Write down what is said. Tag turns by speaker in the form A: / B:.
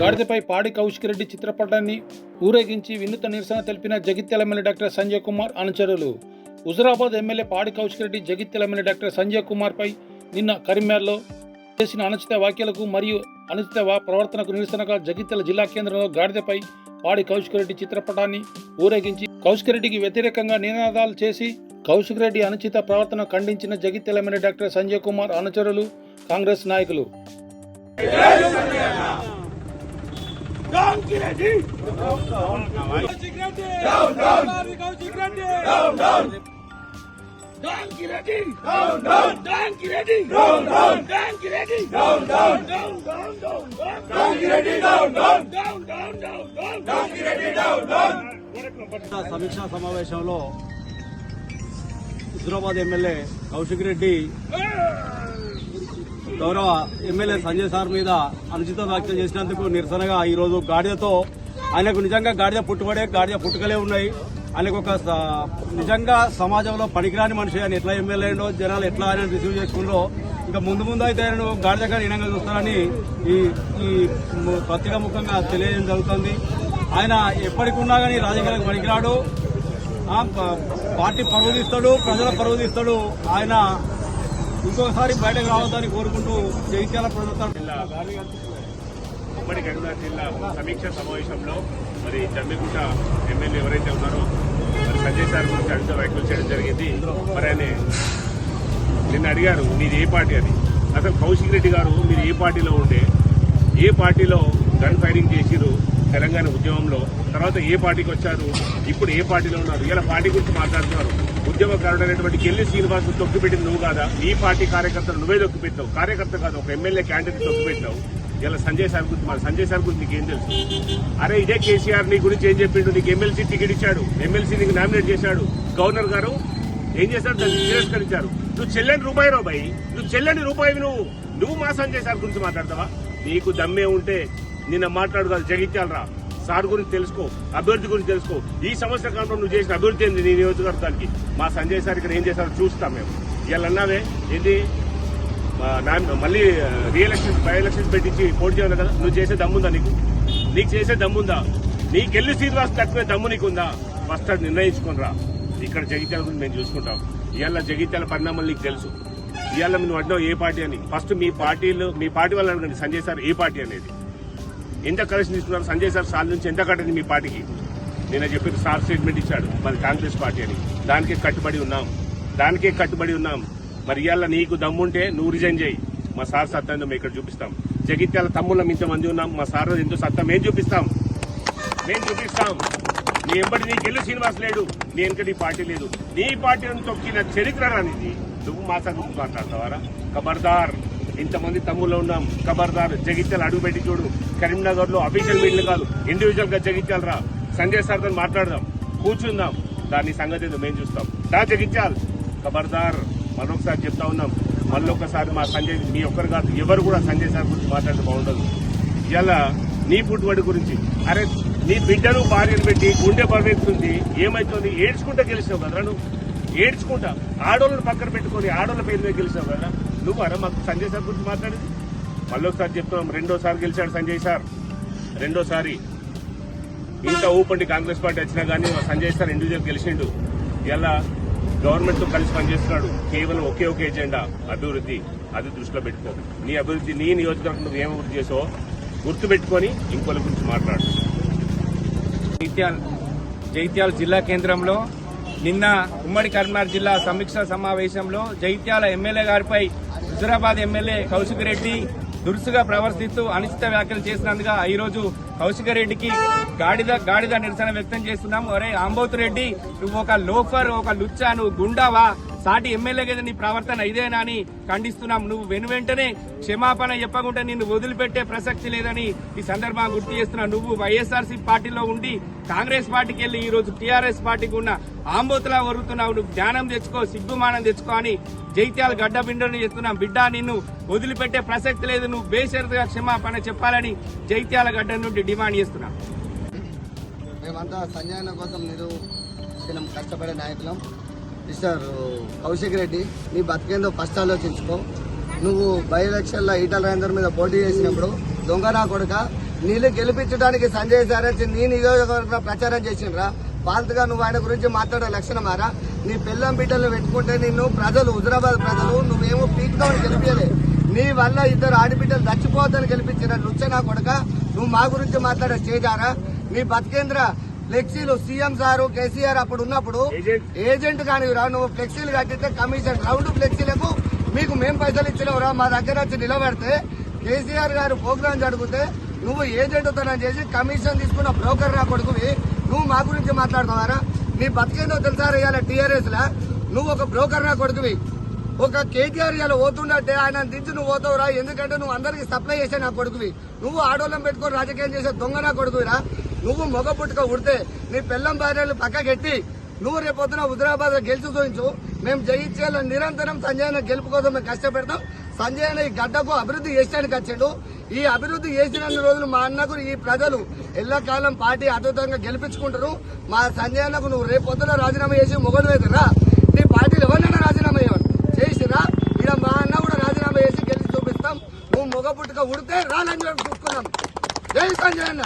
A: గాడిదపై పాడి కౌశిక్ రెడ్డి చిత్రపటాన్ని ఊరేగించి వినూత్న నిరసన తెలిపిన జగిత్యాల ఎమ్మెల్యే డాక్టర్ సంజయ్ కుమార్ అనుచరులు. Huzurabad MLA Padi Kaushik Reddy Jagtial MLA doctor Sanjay కుమార్పై నిన్న కరీంనగర్లో చేసిన అనుచిత వ్యాఖ్యలకు మరియు అనుచిత ప్రవర్తనకు నిరసనగా జగిత్యాల జిల్లా కేంద్రంలో గాడిదపై పాడి కౌశికరెడ్డి చిత్రపటాన్ని ఊరేగించి కౌశికరెడ్డికి వ్యతిరేకంగా నినాదాలు చేసి కౌశికరెడ్డి అనుచిత ప్రవర్తన ఖండించిన జగిత్యాల ఎమ్మెల్యే డాక్టర్ సంజయ్ కుమార్ అనుచరులు కాంగ్రెస్ నాయకులు.
B: సమీక్షా సమావేశంలో హుజురాబాద్ ఎమ్మెల్యే కౌశిక్ రెడ్డి గౌరవ ఎమ్మెల్యే సంజయ్ సార్ మీద అనుచిత వ్యాఖ్యలు చేసినందుకు నిరసనగా ఈరోజు గాడిదతో ఆయనకు నిజంగా గాడిద పుట్టుబడే గాడిద పుట్టుకలే ఉన్నాయి. ఆయనకు ఒక స- నిజంగా సమాజంలో పనికిరాని మనిషి ఆయన ఎట్లా ఎమ్మెల్యే అయిండో జనాలు ఎట్లా ఆయన రిసీవ్ చేసుకుండో ఇంకా ముందు ముందు అయితే ఆయన గాడిదగా గారి చూస్తారని ఈ ఈ పత్రిక పత్రికా ముఖంగా తెలియజేయడం జరుగుతుంది. ఆయన ఎప్పటికున్నా కానీ రాజకీయాలకు పనికిరాడు. ప- పార్టీ పరువు తీస్తాడు ప్రజల పరువు తీస్తాడు ఆయన ఇంకొకసారి బయటకు రావద్దని కోరుకుంటూ జగిత్యాల ప్రజల
C: ఉమ్మడి కరీంనగర్ జిల్లా సమీక్ష సమావేశంలో మరి జమ్మిగుంట ఎమ్మెల్యే ఎవరైతే ఉన్నారో మరి సంజయ్ సార్ గురించి అడిగితే వ్యాఖ్యలు చేయడం జరిగింది. మరి ఆయన నిన్న అడిగారు మీది ఏ పార్టీ అని అసలు కౌశిక్ రెడ్డి గారు మీరు ఏ పార్టీలో ఉండే ఏ పార్టీలో గన్ ఫైరింగ్ చేసిరు తెలంగాణ ఉద్యమంలో తర్వాత ఏ పార్టీకి వచ్చారు ఇప్పుడు ఏ పార్టీలో ఉన్నారు ఇలా పార్టీ గురించి మాట్లాడుతున్నారు. ఉద్యమకారుడైనటువంటి కెల్లి శ్రీనివాస్ తొక్కిపెట్టింది నువ్వు కాదా? నీ పార్టీ కార్యకర్తలు నువ్వే తొక్కిపెట్టావు. కార్యకర్త కాదు ఒక ఎమ్మెల్యే క్యాండిడేట్ తొక్కిపెట్టావు. ఇలా సంజయ్ సార్ గురించి మన సంజయ్ సార్ గురించి నీకేం తెలుసు? అరే ఇదే కేసీఆర్ నీ గురించి ఏం చెప్పిండు? నీకు ఎమ్మెల్సీ టికెట్ ఇచ్చాడు. ఎమ్మెల్సీ నీకు నామినేట్ చేశాడు. గవర్నర్ గారు ఏం చేశారు? దాన్ని తిరస్కరించారు. నువ్వు చెల్లని రూపాయి రూపాయి నువ్వు చెల్లని రూపాయి నువ్వు. నువ్వు మా సంజయ్ సార్ గురించి మాట్లాడతావా? నీకు దమ్మే ఉంటే నిన్న మాట్లాడు కాదు జగిత్యాలరా సార్ గురించి తెలుసుకో అభివృద్ధి గురించి తెలుసుకో. ఈ సంవత్సర కాలంలో నువ్వు చేసిన అభివృద్ధి ఏంది నీ నియోజకవర్గానికి? మా సంజయ్ సార్ ఇక్కడ ఏం చేశారో చూస్తాం మేము. ఇవాళ అన్నావే ఏంటి మళ్ళీ రీఎలక్షన్స్ బై ఎలక్షన్స్ పెట్టించి పోటీ చేయాలి కదా? నువ్వు చేసే దమ్ముందా నీకు? నీకు చేసే దమ్ముందా? నీకెళ్ళి శ్రీనివాస్ తక్కువే దమ్ము నీకుందా? ఫస్ట్ అది నిర్ణయించుకుని రా. ఇక్కడ జగిత్యాల గురించి మేము చూసుకుంటాం. ఇవాళ జగిత్యాల పరిణామాలు నీకు తెలుసు. ఇవాళ నువ్వు అడ్డం ఏ పార్టీ అని. ఫస్ట్ మీ పార్టీలు మీ పార్టీ వాళ్ళు అనుకోండి సంజయ్ సార్ ఏ పార్టీ అనేది. ఎంత కలెక్షన్ తీసుకున్నారు సంజయ్ సార్ సార్ నుంచి ఎంత కట్టింది మీ పార్టీకి? నేను చెప్పి సార్ స్టేట్మెంట్ ఇచ్చాడు. మరి కాంగ్రెస్ పార్టీ అని. దానికే కట్టుబడి ఉన్నాం. దానికే కట్టుబడి ఉన్నాం. మరి ఇవాళ నీకు దమ్ముంటే నువ్వు రిజైన్ చేయి. మా సార్ సత్తా మేము ఇక్కడ చూపిస్తాం. జగిత్యాల తమ్ముళ్ళం ఇంతమంది ఉన్నాం. మా సార్ ఎంతో సత్తా? మేము చూపిస్తాం. మేము చూపిస్తాం. నీ ఎంబడి నీకు ఎల్లు శ్రీనివాస్ లేడు. నీ వెనుక నీ పార్టీ లేదు. నీ పార్టీ తొక్కిన చరిత్ర రానిది. నువ్వు మా సంగతి మాట్లాడతావారా? ఖబర్దార్ ఇంతమంది తమ్ముళ్ళు ఉన్నాం. ఖబర్దార్ జగిత్యాల అడుగు పెట్టి చూడు. కరీంనగర్లో అఫీషియల్ మీటింగ్ కాదు. ఇండివిజువల్గా జగిత్యాల రా. సంజయ్ సార్తో మాట్లాడదాం. కూర్చుందాం. దాని సంగతి మేము చూస్తాం. దా జగిత్యాల్. ఖబర్దార్ మరొకసారి చెప్తా ఉన్నాం మళ్ళీ ఒకసారి మా సంజయ్ మీ ఒక్కరు కాదు ఎవరు కూడా సంజయ్ సార్ గురించి మాట్లాడితే బాగుండదు. ఇలా నీ పుట్టుబడి గురించి అరే నీ బిడ్డను భార్యను పెట్టి గుండె పర్వేస్తుంది ఏమైతుంది? ఏడ్చుకుంటా గెలిచావు కదరా నువ్వు? ఏడ్చుకుంటా. ఆడోళ్ళని పక్కన పెట్టుకొని ఆడోళ్ళ పేరు మీద గెలిచావు కదా నువ్వు అరే మాకు సంజయ్ సార్ గురించి మాట్లాడింది. మళ్ళీ ఒకసారి చెప్తున్నాం రెండోసారి గెలిచాడు సంజయ్ సార్. రెండోసారి ఇంత ఊపండి కాంగ్రెస్ పార్టీ వచ్చినా కానీ సంజయ్ సార్ ఇండివిజువల్ గెలిచిండు. ఇలా గవర్నమెంట్తో కలిసి పనిచేస్తున్నాడు. కేవలం ఒకే ఒక ఎజెండా అభివృద్ధి. అది దృష్టిలో పెట్టుకో నీ అభివృద్ధి నీ నియోజకవర్గం నువ్వు ఏం అభివృద్ధి చేసావో గుర్తుపెట్టుకొని గురించి మాట్లాడు.
D: జైత్యాల్ జైత్యాల జిల్లా కేంద్రంలో నిన్న ఉమ్మడి కరీంనగర్ జిల్లా సమీక్షా సమావేశంలో జైత్యాల ఎమ్మెల్యే గారిపై హుజురాబాద్ ఎమ్మెల్యే కౌశిక్ రెడ్డి దురుసుగా ప్రవర్తిస్తూ అనిశ్చిత వ్యాఖ్యలు చేసినందుగా ఈ రోజు కౌశిక రెడ్డికి గాడిద గాడిద నిరసన వ్యక్తం చేస్తున్నాం అరే ఆంబోతు రెడ్డి నువ్వు ఒక లోఫర్ ఒక లుచ్చా నువ్వు గుండావా? సాటి ఎమ్మెల్యే కదా నీ ప్రవర్తన? ఇదేనా అని ఖండిస్తున్నాం. నువ్వు వెను వెంటనే క్షమాపణ చెప్పకుండా నిన్ను వదిలిపెట్టే ప్రసక్తి లేదని ఈ సందర్భంగా గుర్తు చేస్తున్నా. నువ్వు వైఎస్ఆర్సీ పార్టీలో ఉండి కాంగ్రెస్ పార్టీకి వెళ్ళి ఈ రోజు టీఆర్ఎస్ పార్టీకి ఉన్న ఆంబోతులా వరుగుతున్నావు నువ్వు జ్ఞానం తెచ్చుకో సిగ్గుమానం తెచ్చుకో అని జైత్యాల గడ్డ బిండని చేస్తున్నాం. బిడ్డ నిన్ను వదిలిపెట్టే ప్రసక్తి లేదు. నువ్వు బేషరతుగా క్షమాపణ చెప్పాలని జైత్యాల గడ్డ నుండి డిమాండ్ చేస్తున్నాం.
E: మేమంతా సంజయన కోసం మీరు కష్టపడే నాయకులం. మిస్టర్ కౌశిక్ రెడ్డి నీ బతికేందో ఫస్ట్ ఆలోచించుకో. నువ్వు బై ఎలక్షన్లో ఈటల రాజేందర్ మీద పోటీ చేసినప్పుడు దొంగ నా కొడుక నీళ్ళు గెలిపించడానికి సంజయ్ సార్ నీ నియోజకవర్గంలో ప్రచారం చేసిండ్రా. పాల్తుగా నువ్వు ఆయన గురించి మాట్లాడే లక్షణమారా నీ పిల్లం బిడ్డలు పెట్టుకుంటే నిన్ను ప్రజలు హుజరాబాద్ ప్రజలు నువ్వేమో పీక్తామని గెలిపించలే నీ వల్ల ఇద్దరు ఆడబిడ్డలు చచ్చిపోవద్దని గెలిపించిన లుచ్చ నా కొడుక నువ్వు మా గురించి మాట్లాడే చేజారా నీ బతికేంద్ర? ఫ్లెక్సీలు సీఎం సారు కేసీఆర్ అప్పుడు ఉన్నప్పుడు
C: ఏజెంట్.
E: ఏజెంట్ కానివిరా నువ్వు ఫ్లెక్సీలు కట్టితే కమిషన్ రౌండ్ ఫ్లెక్సీలకు మీకు మేం పైసలు ఇచ్చినవురా మా దగ్గర వచ్చి నిలబెడితే కేసీఆర్ గారు ప్రోగ్రామ్ జరుగుతే నువ్వు ఏజెంట్ తనం చేసి కమిషన్ తీసుకున్న బ్రోకర్ నా కొడుకువి. నువ్వు మా గురించి మాట్లాడుతున్నారా? నీ బతికేందో తెలుసా ఇవాళ టీఆర్ఎస్ లా? నువ్వు ఒక బ్రోకర్ నా కొడుకువి. ఒక కేటీఆర్ ఇలా పోతుండటే ఆయన దించి నువ్వు పోతావురా ఎందుకంటే నువ్వు అందరికి సప్లై చేసే నా కొడుకువి. నువ్వు ఆడోళ్ళం పెట్టుకొని రాజకీయం చేసే దొంగ నా కొడుకువిరా. నువ్వు మొగ పుట్టుక ఉడితే నీ పిల్లం భార్యలు పక్కకెట్టి నువ్వు రేపొద్దున హుదరాబాద్ గెలిచి చూపించు మేము జయించేలా నిరంతరం సంజయ్ గెలుపు కోసం మేము కష్టపెడతాం. సంజయ్ ఈ గడ్డకు అభివృద్ధి చేసేయడానికి వచ్చాడు. ఈ అభివృద్ధి చేసిన రోజులు మా అన్నకు ఈ ప్రజలు ఎల్లకాలం పార్టీ అద్భుతంగా గెలిపించుకుంటారు. మా సంజయ్ అన్నకు నువ్వు రేపొద్దున రాజీనామా చేసి మొగడు వేదరా. నీ పార్టీలు ఎవరినైనా రాజీనామా చేయమని చేసిరా? ఇలా మా అన్న కూడా రాజీనామా చేసి గెలిచి చూపిస్తాం. నువ్వు మొగ పుట్టుక ఉడితే రాలని చూసుకున్నాం జై సంజయ్ అన్న.